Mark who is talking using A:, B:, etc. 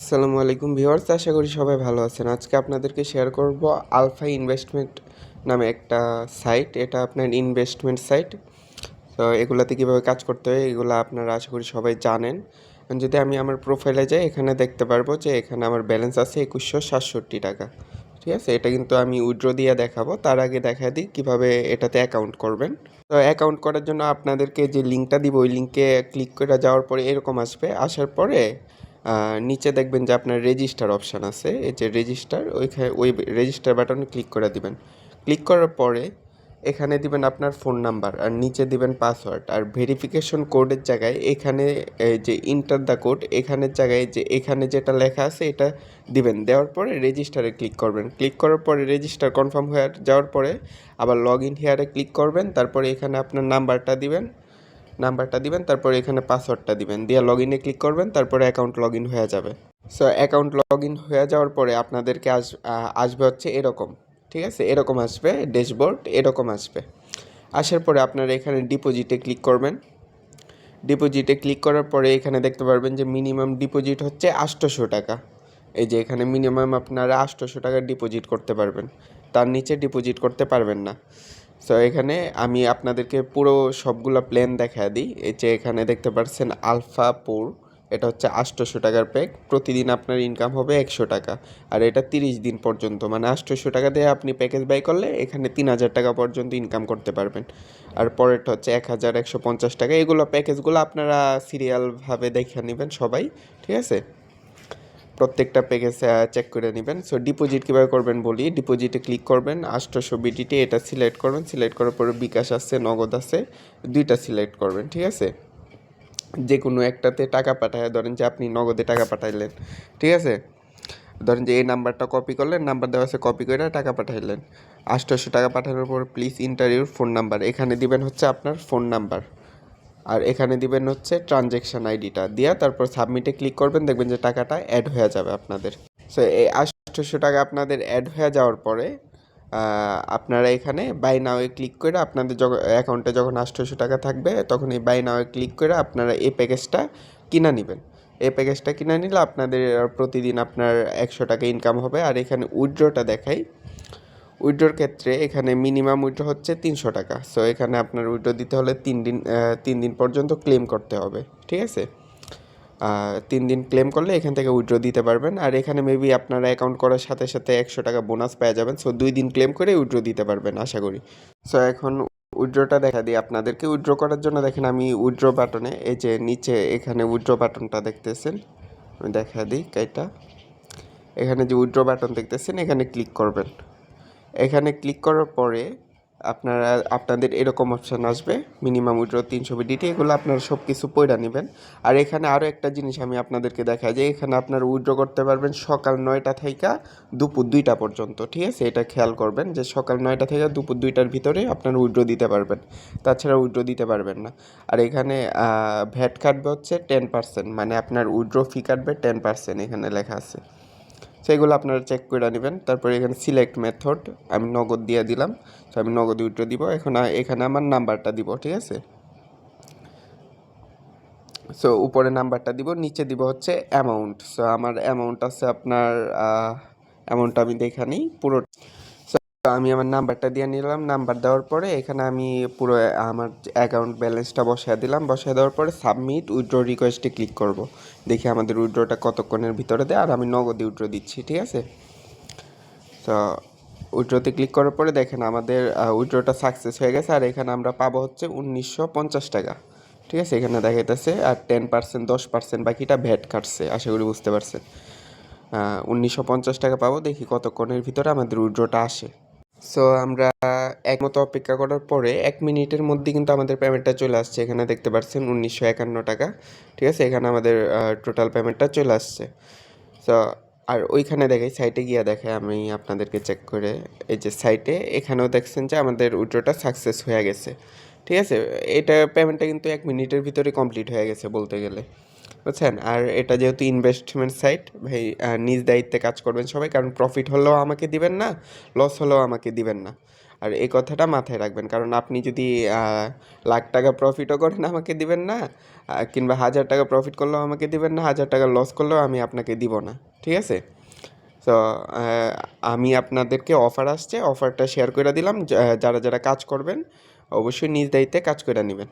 A: আসসালামু আলাইকুম ভিউয়ার্স, আশা করি সবাই ভালো আছেন। আজকে আপনাদেরকে শেয়ার করব আলফা ইনভেস্টমেন্ট নামে একটা সাইট এটা আপনার ইনভেস্টমেন্ট সাইট তো এগুলাতে কীভাবে কাজ করতে হয়, এগুলো আপনারা আশা করি সবাই জানেন। যদি আমি আমার প্রোফাইলে যাই, এখানে দেখতে পারব যে এখানে আমার ব্যালেন্স আছে একুশশো সাতষট্টি টাকা। ঠিক আছে? এটা কিন্তু আমি উইড্রো দিয়ে দেখাবো। তার আগে দেখা দিই কীভাবে এটাতে অ্যাকাউন্ট করবেন। তো অ্যাকাউন্ট করার জন্য আপনাদেরকে যে লিঙ্কটা দিব, ওই লিঙ্কে ক্লিক করে যাওয়ার পরে এরকম আসবে। আসার পরে নিচে দেখবেন যে আপনার রেজিস্টার অপশান আছে। এই যে রেজিস্টার ওইখানে ওই রেজিস্টার বাটনে ক্লিক করে দিবেন। ক্লিক করার পরে এখানে দিবেন আপনার ফোন নাম্বার আর নিচে দিবেন পাসওয়ার্ড আর ভেরিফিকেশন কোডের জায়গায় এখানে যে ইন্টার দ্য কোড এখানের জায়গায় যে, এখানে যেটা লেখা আছে এটা দিবেন। দেওয়ার পরে রেজিস্টারে ক্লিক করবেন। ক্লিক করার পরে রেজিস্টার কনফার্ম হয়ে যাওয়ার পরে আবার লগ ইন হেয়ারে ক্লিক করবেন। তারপরে এখানে আপনার নাম্বারটা দিবেন। নাম্বারটা দিবেন, তারপরে এখানে পাসওয়ার্ডটা দিবেন। দিয়ে লগ ইনে ক্লিক করবেন, তারপরে অ্যাকাউন্ট লগ ইন হয়ে যাবে। সো অ্যাকাউন্ট লগ ইন হয়ে যাওয়ার পরে আপনাদেরকে আস আসবে হচ্ছে এরকম, ঠিক আছে? এরকম আসবে ড্যাশবোর্ড এরকম আসবে। আসার পরে আপনারা এখানে ডিপোজিটে ক্লিক করবেন। ডিপোজিটে ক্লিক করার পরে এখানে দেখতে পারবেন যে মিনিমাম ডিপোজিট হচ্ছে আটশোশো টাকা। এই যে এখানে মিনিমাম আপনারা আটশোশো টাকা ডিপোজিট করতে পারবেন। তার নিচে ডিপোজিট করতে পারবেন না। সো এখানে আমি আপনাদেরকে পুরো সবগুলো প্ল্যান দেখা দিই। এই যে এখানে দেখতে পাচ্ছেন আলফা পুর, এটা হচ্ছে আটশোশো টাকার প্যাক প্রতিদিন আপনার ইনকাম হবে একশো টাকা। আর এটা তিরিশ দিন পর্যন্ত মানে আটশোশো টাকা দিয়ে আপনি প্যাকেজ বাই করলে এখানে তিন হাজার টাকা পর্যন্ত ইনকাম করতে পারবেন। আর পরেরটা হচ্ছে এক হাজার একশো পঞ্চাশ টাকা। এগুলো প্যাকেজগুলো আপনারা সিরিয়ালভাবে দেখে নেবেন সবাই, ঠিক আছে? প্রত্যেকটা প্যাকেজ চেক করে নেবেন। সো ডিপোজিট কীভাবে করবেন বলি? ডিপোজিটে ক্লিক করবেন। আষ্টশো বিডিটি এটা সিলেক্ট করবেন সিলেক্ট করার পরে বিকাশ আছে, নগদ আছে, দুইটা সিলেক্ট করবেন, ঠিক আছে? যে কোনো একটাতে টাকা পাঠায়, ধরেন যে আপনি নগদে টাকা পাঠাইলেন, ঠিক আছে? ধরেন যে এই নাম্বারটা কপি করলেন নাম্বার দেওয়া আছে কপি করে টাকা পাঠাইলেন। আষ্টশো টাকা পাঠানোর পর প্লিজ ইন্টারভিউর ফোন নাম্বার এখানে দিবেন হচ্ছে আপনার ফোন নাম্বার আর এখানে দিবেন হচ্ছে ট্রানজ্যাকশন আইডিটা দিয়া তারপর সাবমিটে ক্লিক করবেন, দেখবেন যে টাকাটা অ্যাড হয়ে যাবে আপনাদের। সো এই আটশোশো টাকা আপনাদের অ্যাড হয়ে যাওয়ার পরে আপনারা এখানে বাই নাওয়ে ক্লিক করে আপনাদের যখন অ্যাকাউন্টে যখন আটশোশো টাকা থাকবে, তখন এই বাই নাওয়ে ক্লিক করে আপনারা এই প্যাকেজটা কিনা নেবেন। এই প্যাকেজটা কিনে নিলে আপনাদের প্রতিদিন আপনার একশো টাকা ইনকাম হবে। আর এখানে উইড্রোটা দেখাই। উইড্রোর ক্ষেত্রে এখানে মিনিমাম উইড্রো হচ্ছে তিনশো টাকা। সো এখানে আপনার উইড্রো দিতে হলে তিন দিন তিন দিন পর্যন্ত ক্লেম করতে হবে, ঠিক আছে? তিন দিন ক্লেম করলে এখান থেকে উইড্রো দিতে পারবেন। আর এখানে মেবি আপনারা অ্যাকাউন্ট করার সাথে সাথে একশো টাকা বোনাস পেয়ে যাবেন। সো দুই দিন ক্লেম করে উইড্রো দিতে পারবেন, আশা করি। সো এখন উইড্রোটা দেখা দিই আপনাদেরকে। উইড্রো করার জন্য দেখেন আমি উইড্রো বাটনে, এই যে নিচে এখানে উইড্রো বাটনটা দেখতেছেন? আমি দেখা দিই এটা এখানে যে উইড্রো বাটন দেখতেছেন, এখানে ক্লিক করবেন। এখানে ক্লিক করার পরে আপনারা, আপনাদের এরকম অপশান আসবে মিনিমাম উইড্রো তিনশো বিডিটি এগুলো আপনারা সব কিছু পয়রা নেবেন। আর এখানে আরও একটা জিনিস আমি আপনাদেরকে দেখাই যে এখানে আপনারা উইড্রো করতে পারবেন সকাল নয়টা থেকে দুপুর দুইটা পর্যন্ত, ঠিক আছে? এটা খেয়াল করবেন যে সকাল নয়টা থেকে দুপুর দুইটার ভিতরে আপনারা উইড্রো দিতে পারবেন। তাছাড়া উইড্রো দিতে পারবেন না। আর এখানে ভ্যাট কাটবে হচ্ছে টেন পার্সেন্ট মানে আপনার উইড্রো ফি কাটবে টেন পার্সেন্ট এখানে লেখা আছে। সেগুলো আপনারা চেক করে নেবেন। তারপরে এখানে সিলেক্ট মেথড আমি নগদ দিয়ে দিলাম। তো আমি নগদ উইড্রো দিব। এখন এখানে আমার নাম্বারটা দিব ঠিক আছে? সো উপরে নাম্বারটা দিব নিচে দিব হচ্ছে অ্যামাউন্ট সো আমার অ্যামাউন্ট আছে আপনার অ্যামাউন্ট আমি দেখে নিই। পুরো So, আমি আমার নাম্বারটা দিয়ে নিলাম, নাম্বার দেওয়ার পরে এখানে আমি পুরো আমার অ্যাকাউন্ট ব্যালেন্সটা বসায় দিলাম। বসায় দেওয়ার পরে সাবমিট উইড্রো রিকোয়েস্টে ক্লিক করব। দেখি আমাদের উইড্রোটা কতক্ষণের ভিতরে দেয় আর আমি নগদে উইড্রো দিচ্ছি, ঠিক আছে? তো উইড্রোতে ক্লিক করার পরে দেখেন আমাদের উইড্রোটা সাকসেস হয়ে গেছে। আর এখানে আমরা পাবো হচ্ছে উনিশশো পঞ্চাশ টাকা, ঠিক আছে? এখানে দেখাইতেছে, আর টেন পার্সেন্ট দশ পার্সেন্ট বাকিটা ভ্যাট কাটছে আশা করি বুঝতে পারছেন। উনিশশো পঞ্চাশ টাকা পাবো, দেখি কতক্ষণের ভিতরে আমাদের উইড্রোটা আসে। সো আমরা এক মতো অপেক্ষা করার পরে এক মিনিটের মধ্যে কিন্তু আমাদের পেমেন্টটা চলে আসছে। এখানে দেখতে পাচ্ছেন উনিশশো একান্ন টাকা। ঠিক আছে? এখানে আমাদের টোটাল পেমেন্টটা চলে আসছে। সো আর ওইখানে দেখাই সাইটে গিয়ে দেখে আমি আপনাদেরকে চেক করে, এই যে সাইটে এখানেও দেখছেন যে আমাদের উইড্রোটা সাকসেস হয়ে গেছে। ঠিক আছে? এটা পেমেন্টটা কিন্তু এক মিনিটের ভিতরে কমপ্লিট হয়ে গেছে বলতে গেলে। বুঝছেন? আর এটা যেহেতু ইনভেস্টমেন্ট সাইট ভাই নিজ দায়িত্বে কাজ করবেন সবাই, কারণ প্রফিট হলেও আমাকে দিবেন না লস হলেও আমাকে দিবেন না। আর এই কথাটা মাথায় রাখবেন, কারণ আপনি যদি লাখ টাকা প্রফিটও করেন, আমাকে দিবেন না কিংবা হাজার টাকা প্রফিট করলেও আমাকে দিবেন না, হাজার টাকা লস করলেও আমি আপনাকে দিব না, ঠিক আছে? তো আমি আপনাদেরকে অফার আসছে অফারটা শেয়ার করে দিলাম যারা যারা কাজ করবেন, অবশ্যই নিজ দায়িত্বে কাজ করে নেবেন।